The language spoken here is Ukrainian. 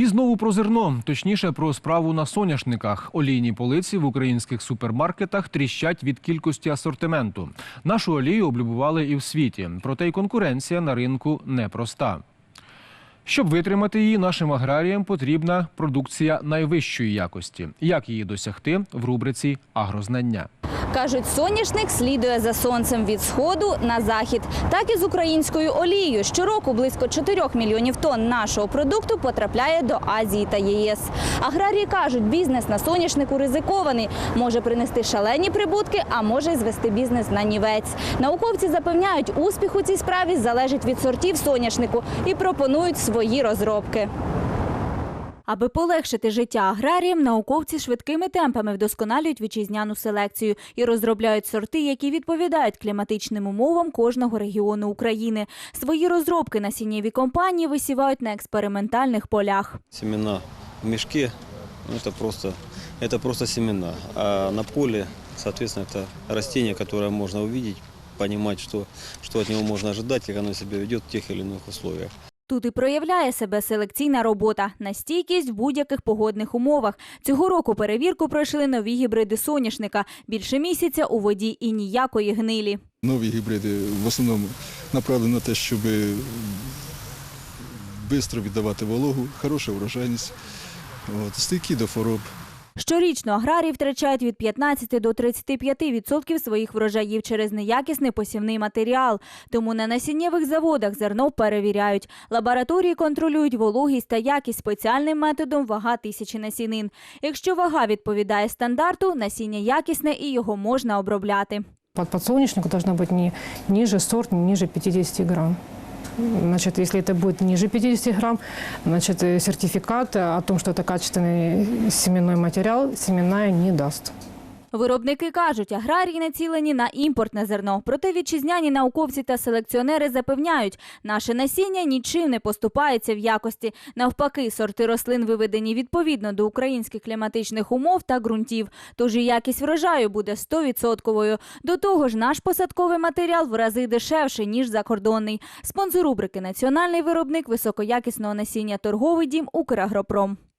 І знову про зерно, точніше про справу на соняшниках. Олійні полиці в українських супермаркетах тріщать від кількості асортименту. Нашу олію облюбували і в світі, проте й конкуренція на ринку непроста. Щоб витримати її, нашим аграріям потрібна продукція найвищої якості. Як її досягти в рубриці Агрознання. Кажуть, соняшник слідує за сонцем від сходу на захід. Так і з українською олією. Щороку близько 4 мільйонів тонн нашого продукту потрапляє до Азії та ЄС. Аграрії кажуть, бізнес на соняшнику ризикований. Може принести шалені прибутки, а може й звести бізнес на нівець. Науковці запевняють, успіх у цій справі залежить від сортів соняшнику і пропонують свої розробки. Аби полегшити життя аграріям, науковці швидкими темпами вдосконалюють вітчизняну селекцію і розробляють сорти, які відповідають кліматичним умовам кожного регіону України. Свої розробки насіннєві компанії висівають на експериментальних полях. Семена в мешке, ну, это просто, это просто семена. А на поле, соответственно, это растение, которое можно увидеть, понимать, что, что от него можно ожидать, как оно себя ведет в тех или иных условиях. Тут і проявляє себе селекційна робота на стійкість в будь-яких погодних умовах. Цього року перевірку пройшли нові гібриди соняшника. Більше місяця у воді і ніякої гнилі. Нові гібриди в основному направлені на те, щоб швидко віддавати вологу, хороша врожайність, от, стійкі до хвороб. Щорічно аграрії втрачають від 15 до 35 відсотків своїх врожаїв через неякісний посівний матеріал. Тому на насіннєвих заводах зерно перевіряють. Лабораторії контролюють вологість та якість спеціальним методом вага тисячі насінин. Якщо вага відповідає стандарту, насіння якісне і його можна обробляти. Под подсолнечнику должно быть не ниже сорт, не ниже 50 грамм Значит, если это будет ниже 50 грамм, значит, э, сертификат о том, что это качественный семенной материал, семенная не даст. Виробники кажуть, аграрії націлені на імпортне зерно. Проте вітчизняні науковці та селекціонери запевняють, наше насіння нічим не поступається в якості. Навпаки, сорти рослин виведені відповідно до українських кліматичних умов та ґрунтів. Тож і якість врожаю буде 100%. До того ж, наш посадковий матеріал в рази дешевший, ніж закордонний. Спонсор рубрики Національний виробник високоякісного насіння торговий дім Украгропром.